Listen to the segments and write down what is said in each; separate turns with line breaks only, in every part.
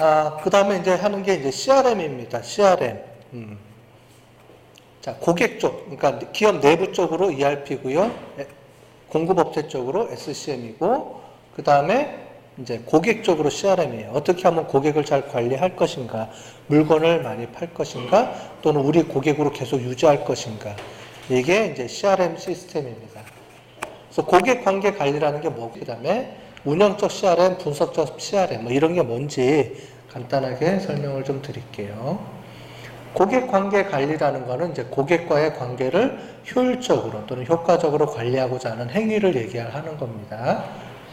아, 그 다음에 이제 하는 게 이제 CRM입니다. CRM. 음. 자, 고객 쪽, 그러니까 기업 내부 쪽으로 ERP고요. 공급업체 쪽으로 SCM이고, 그 다음에 이제 고객 쪽으로 CRM이에요. 어떻게 하면 고객을 잘 관리할 것인가, 물건을 많이 팔 것인가, 또는 우리 고객으로 계속 유지할 것인가. 이게 이제 CRM 시스템입니다. 그래서 고객 관계 관리라는 게 뭐고, 그 다음에 운영적 CRM, 분석적 CRM, 뭐 이런 게 뭔지 간단하게 설명을 좀 드릴게요. 고객 관계 관리라는 거는 이제 고객과의 관계를 효율적으로 또는 효과적으로 관리하고자 하는 행위를 얘기하는 겁니다.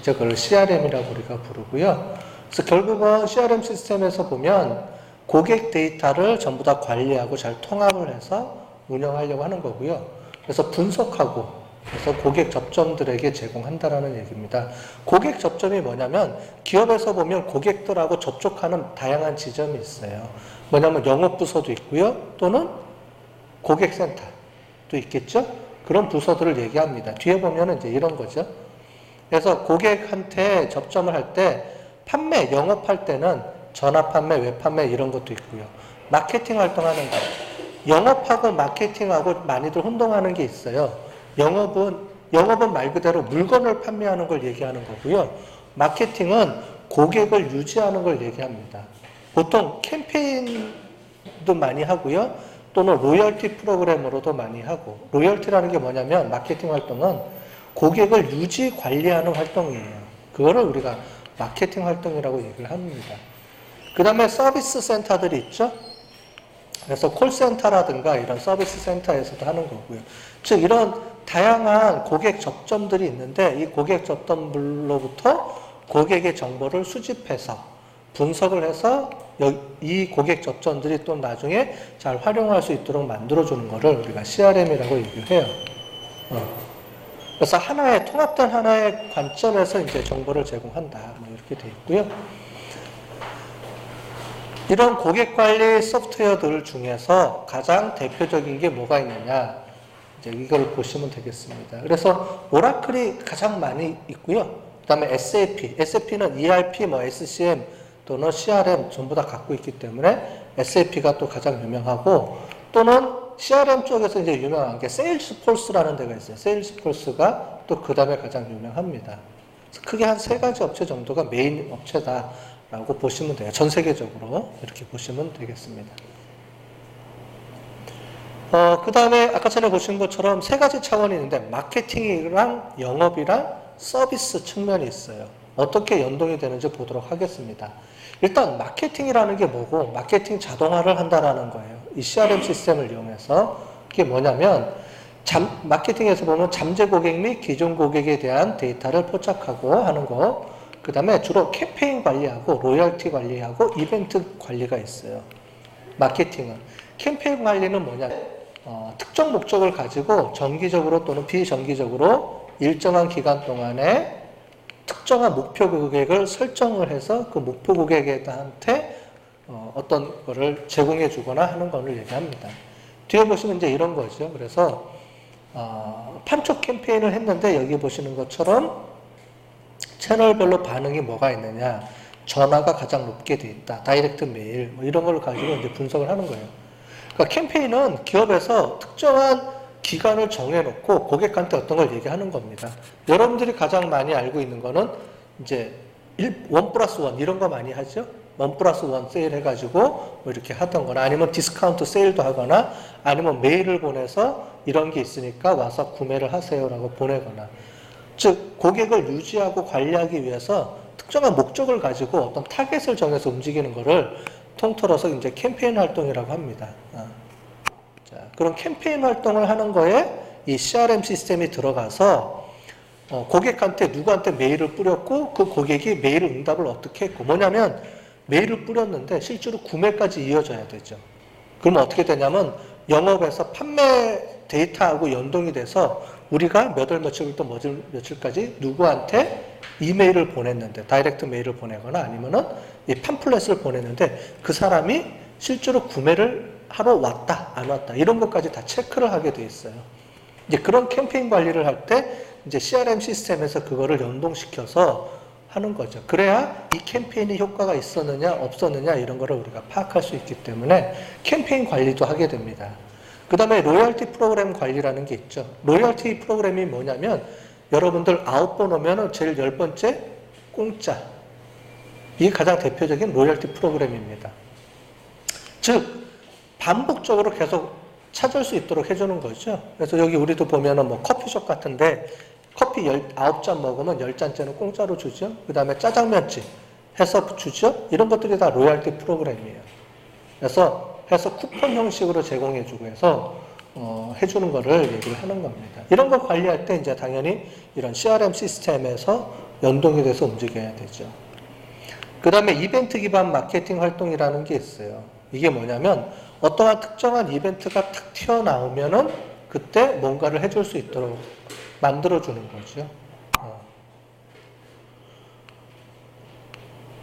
이제 그걸 CRM이라고 우리가 부르고요. 그래서 결국은 CRM 시스템에서 보면 고객 데이터를 전부 다 관리하고 잘 통합을 해서 운영하려고 하는 거고요. 그래서 분석하고 그래서 고객 접점들에게 제공한다라는 얘기입니다. 고객 접점이 뭐냐면 기업에서 보면 고객들하고 접촉하는 다양한 지점이 있어요. 뭐냐면 영업 부서도 있고요. 또는 고객센터도 있겠죠. 그런 부서들을 얘기합니다. 뒤에 보면은 이제 이런 거죠. 그래서 고객한테 접점을 할 때 판매, 영업할 때는 전화 판매, 웹 판매 이런 것도 있고요. 마케팅 활동하는 거. 영업하고 마케팅하고 많이들 혼동하는 게 있어요. 영업은 영업은 말 그대로 물건을 판매하는 걸 얘기하는 거고요. 마케팅은 고객을 유지하는 걸 얘기합니다. 보통 캠페인도 많이 하고요. 또는 로열티 프로그램으로도 많이 하고 로열티라는 게 뭐냐면 마케팅 활동은 고객을 유지 관리하는 활동이에요. 그거를 우리가 마케팅 활동이라고 얘기를 합니다. 그 다음에 서비스 센터들이 있죠. 그래서 콜센터라든가 이런 서비스 센터에서도 하는 거고요. 즉 이런 다양한 고객 접점들이 있는데 이 고객 접점들로부터 고객의 정보를 수집해서 분석을 해서 이 고객 접점들이 또 나중에 잘 활용할 수 있도록 만들어주는 것을 우리가 CRM이라고 얘기를 해요. 어. 그래서 하나의 통합된 하나의 관점에서 이제 정보를 제공한다. 뭐 이렇게 돼 있고요. 이런 고객 관리 소프트웨어들 중에서 가장 대표적인 게 뭐가 있느냐. 이제 이걸 보시면 되겠습니다. 그래서 오라클이 가장 많이 있고요. 그 다음에 SAP. SAP는 ERP, 뭐 SCM 또는 CRM 전부 다 갖고 있기 때문에 SAP가 또 가장 유명하고 또는 CRM 쪽에서 이제 유명한 게 세일스폴스라는 데가 있어요. 세일스폴스가 또 그 다음에 가장 유명합니다. 크게 한 세 가지 업체 정도가 메인 업체다. 라고 보시면 돼요. 전 세계적으로 이렇게 보시면 되겠습니다. 어, 그 다음에 아까 전에 보신 것처럼 세 가지 차원이 있는데 마케팅이랑 영업이랑 서비스 측면이 있어요. 어떻게 연동이 되는지 보도록 하겠습니다. 일단 마케팅이라는 게 뭐고 마케팅 자동화를 한다라는 거예요. 이 CRM 시스템을 이용해서 그게 뭐냐면 잠, 마케팅에서 보면 잠재 고객 및 기존 고객에 대한 데이터를 포착하고 하는 거. 그 다음에 주로 캠페인 관리하고 로열티 관리하고 이벤트 관리가 있어요. 마케팅은. 캠페인 관리는 뭐냐? 어, 특정 목적을 가지고 정기적으로 또는 비정기적으로 일정한 기간 동안에 특정한 목표 고객을 설정을 해서 그 목표 고객한테 어, 어떤 거를 제공해 주거나 하는 것을 얘기합니다. 뒤에 보시면 이제 이런 거죠. 그래서 어, 판촉 캠페인을 했는데 여기 보시는 것처럼 채널별로 반응이 뭐가 있느냐. 전화가 가장 높게 돼 있다. 다이렉트 메일 뭐 이런 걸 가지고 이제 분석을 하는 거예요. 그러니까 캠페인은 기업에서 특정한 기간을 정해놓고 고객한테 어떤 걸 얘기하는 겁니다. 여러분들이 가장 많이 알고 있는 거는 이제 1, 플러스 1 이런 거 많이 하죠. 원 플러스 원 세일 해가지고 뭐 이렇게 하던 거나 아니면 디스카운트 세일도 하거나 아니면 메일을 보내서 이런 게 있으니까 와서 구매를 하세요 라고 보내거나 즉 고객을 유지하고 관리하기 위해서 특정한 목적을 가지고 어떤 타겟을 정해서 움직이는 것을 통틀어서 이제 캠페인 활동이라고 합니다. 그런 캠페인 활동을 하는 거에 이 CRM 시스템이 들어가서 어, 고객한테 누구한테 메일을 뿌렸고 그 고객이 메일 응답을 어떻게 했고 뭐냐면 메일을 뿌렸는데 실제로 구매까지 이어져야 되죠. 그러면 어떻게 되냐면 영업에서 판매 데이터하고 연동이 돼서 우리가 몇 월 며칠부터 며칠, 며칠까지 누구한테 이메일을 보냈는데 다이렉트 메일을 보내거나 아니면은 이 팜플렛을 보냈는데 그 사람이 실제로 구매를 하러 왔다 안 왔다 이런 것까지 다 체크를 하게 돼 있어요. 이제 그런 캠페인 관리를 할 때 이제 CRM 시스템에서 그거를 연동시켜서 하는 거죠. 그래야 이 캠페인이 효과가 있었느냐 없었느냐 이런 거를 우리가 파악할 수 있기 때문에 캠페인 관리도 하게 됩니다. 그 다음에 로열티 프로그램 관리라는 게 있죠. 로열티 프로그램이 뭐냐면 여러분들 아홉 번 오면은 제일 열 번째 공짜. 이게 가장 대표적인 로열티 프로그램입니다. 즉 반복적으로 계속 찾을 수 있도록 해주는 거죠. 그래서 여기 우리도 보면은 뭐 커피숍 같은데 커피 19잔 먹으면 10잔째는 공짜로 주죠. 그 다음에 짜장면집 해서 주죠. 이런 것들이 다 로열티 프로그램이에요. 그래서 해서 쿠폰 형식으로 제공해주고 해서 어, 해주는 거를 얘기를 하는 겁니다. 이런 걸 관리할 때 이제 당연히 이런 CRM 시스템에서 연동이 돼서 움직여야 되죠. 그 다음에 이벤트 기반 마케팅 활동이라는 게 있어요. 이게 뭐냐면 어떠한 특정한 이벤트가 탁 튀어나오면은 그때 뭔가를 해줄 수 있도록 만들어주는 거죠. 어.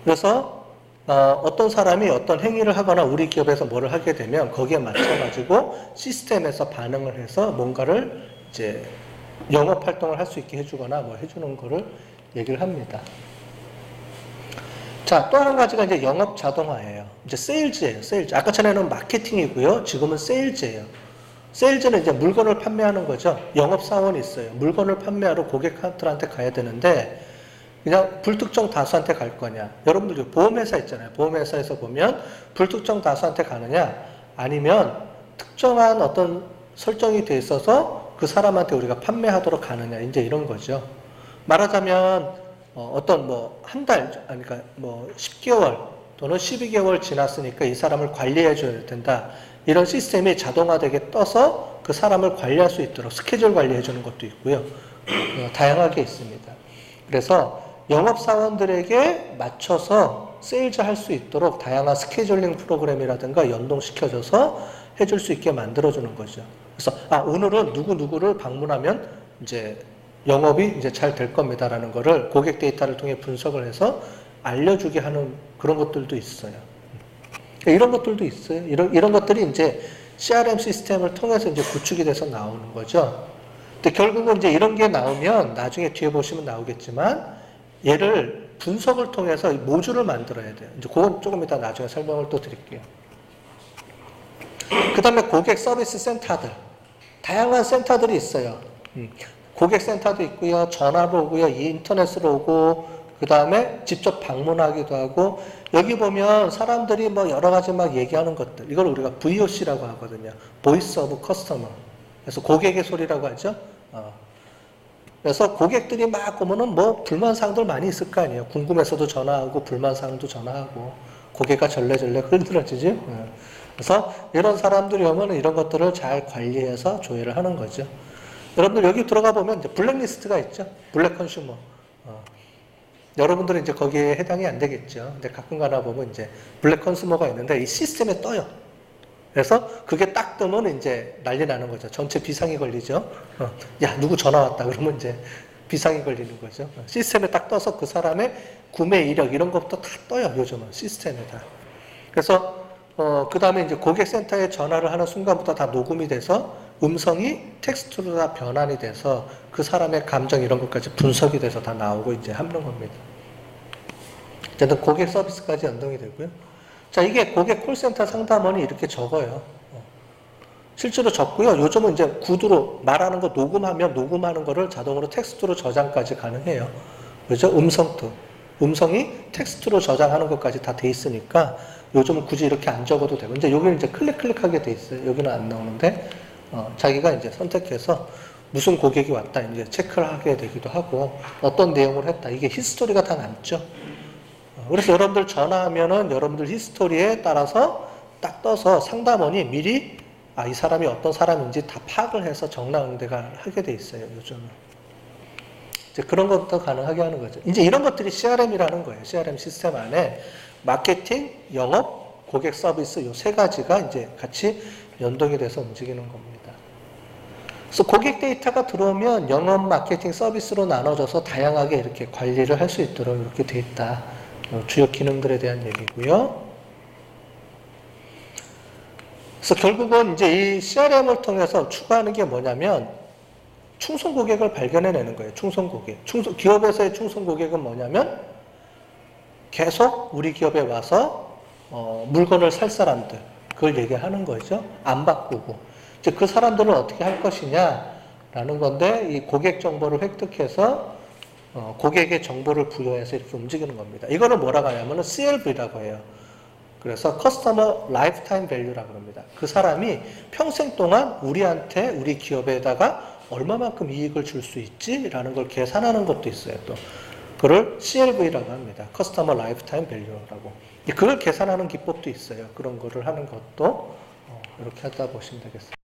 그래서 어, 떤 사람이 어떤 행위를 하거나 우리 기업에서 뭐를 하게 되면 거기에 맞춰가지고 시스템에서 반응을 해서 뭔가를 이제 영업 활동을 할 수 있게 해주거나 뭐 해주는 거를 얘기를 합니다. 자, 또 한 가지가 이제 영업 자동화예요. 이제 세일즈예요, 세일즈. 아까 전에는 마케팅이고요. 지금은 세일즈예요. 세일즈는 이제 물건을 판매하는 거죠. 영업 사원이 있어요. 물건을 판매하러 고객한테 가야 되는데, 그냥 불특정 다수한테 갈 거냐. 여러분들 보험회사 있잖아요. 보험회사에서 보면 불특정 다수한테 가느냐, 아니면 특정한 어떤 설정이 돼 있어서 그 사람한테 우리가 판매하도록 가느냐. 이제 이런 거죠. 말하자면, 어, 어떤 뭐, 한 달, 아니, 그러니까 뭐, 10개월 또는 12개월 지났으니까 이 사람을 관리해 줘야 된다. 이런 시스템이 자동화되게 떠서 그 사람을 관리할 수 있도록 스케줄 관리해 주는 것도 있고요. 어, 다양하게 있습니다. 그래서 영업사원들에게 맞춰서 세일즈 할 수 있도록 다양한 스케줄링 프로그램이라든가 연동시켜줘서 해줄 수 있게 만들어주는 거죠. 그래서, 아, 오늘은 누구누구를 방문하면 이제 영업이 이제 잘 될 겁니다라는 거를 고객 데이터를 통해 분석을 해서 알려주게 하는 그런 것들도 있어요. 이런 것들도 있어요. 이런, 이런 것들이 이제 CRM 시스템을 통해서 이제 구축이 돼서 나오는 거죠. 근데 결국은 이제 이런 게 나오면 나중에 뒤에 보시면 나오겠지만 얘를 분석을 통해서 모듈을 만들어야 돼요. 이제 그건 조금 이따 나중에 설명을 또 드릴게요. 그 다음에 고객 서비스 센터들. 다양한 센터들이 있어요. 음. 고객센터도 있고요. 전화로 오고요. 인터넷으로 오고 그 다음에 직접 방문하기도 하고 여기 보면 사람들이 뭐 여러 가지 막 얘기하는 것들 이걸 우리가 VOC라고 하거든요. 보이스 오브 커스터머. 그래서 고객의 소리라고 하죠. 어. 그래서 고객들이 막 오면은 뭐 불만사항들 많이 있을 거 아니에요. 궁금해서도 전화하고 불만사항도 전화하고 고개가 절레절레 흔들어지지. 어. 그래서 이런 사람들이 오면 이런 것들을 잘 관리해서 조회를 하는 거죠. 여러분들 여기 들어가 보면 이제 블랙리스트가 있죠. 블랙 컨슈머. 어. 여러분들은 이제 거기에 해당이 안 되겠죠. 근데 가끔 가나 보면 이제 블랙 컨슈머가 있는데 이 시스템에 떠요. 그래서 그게 딱 뜨면 이제 난리 나는 거죠. 전체 비상이 걸리죠. 어. 야, 누구 전화 왔다. 그러면 이제 비상이 걸리는 거죠. 어. 시스템에 딱 떠서 그 사람의 구매 이력 이런 것부터 다 떠요. 요즘은 시스템에 다. 그래서 어, 그 다음에 이제 고객센터에 전화를 하는 순간부터 다 녹음이 돼서 음성이 텍스트로 다 변환이 돼서 그 사람의 감정 이런 것까지 분석이 돼서 다 나오고 이제 하는 겁니다. 어쨌든 고객 서비스까지 연동이 되고요. 자, 이게 고객 콜센터 상담원이 이렇게 적어요. 어. 실제로 적고요. 요즘은 이제 구두로 말하는 거 녹음하면 녹음하는 거를 자동으로 텍스트로 저장까지 가능해요. 그죠? 음성도. 음성이 텍스트로 저장하는 것까지 다 돼 있으니까 요즘은 굳이 이렇게 안 적어도 되고. 이제 여기는 이제 클릭 클릭하게 돼 있어요. 여기는 안 나오는데. 어, 자기가 이제 선택해서 무슨 고객이 왔다 이제 체크를 하게 되기도 하고 어떤 내용을 했다 이게 히스토리가 다 남죠. 어, 그래서 여러분들 전화하면은 여러분들 히스토리에 따라서 딱 떠서 상담원이 미리 아, 이 사람이 어떤 사람인지 다 파악을 해서 정나응대가 하게 돼 있어요, 요즘은. 이제 그런 것도 가능하게 하는 거죠. 이제 이런 것들이 CRM이라는 거예요. CRM 시스템 안에 마케팅, 영업, 고객 서비스 요 세 가지가 이제 같이 연동이 돼서 움직이는 겁니다. 그래서 고객 데이터가 들어오면 영업 마케팅 서비스로 나눠져서 다양하게 이렇게 관리를 할 수 있도록 이렇게 돼 있다. 어, 주요 기능들에 대한 얘기고요. 그래서 결국은 이제 이 CRM을 통해서 추구하는 게 뭐냐면 충성 고객을 발견해내는 거예요. 충성 고객. 충성, 기업에서의 충성 고객은 뭐냐면 계속 우리 기업에 와서 어, 물건을 살 사람들 그걸 얘기하는 거죠. 안 바꾸고 이제 그 사람들은 어떻게 할 것이냐라는 건데 이 고객 정보를 획득해서 어, 고객의 정보를 부여해서 이렇게 움직이는 겁니다. 이거를 뭐라고 하냐면은 CLV라고 해요. 그래서 커스터머 라이프타임 밸류라고 합니다. 그 사람이 평생 동안 우리한테 우리 기업에다가 얼마만큼 이익을 줄 수 있지라는 걸 계산하는 것도 있어요. 또 그걸 CLV라고 합니다. 커스터머 라이프타임 밸류라고. 그걸 계산하는 기법도 있어요. 그런 거를 하는 것도 어, 이렇게 하다 보시면 되겠습니다.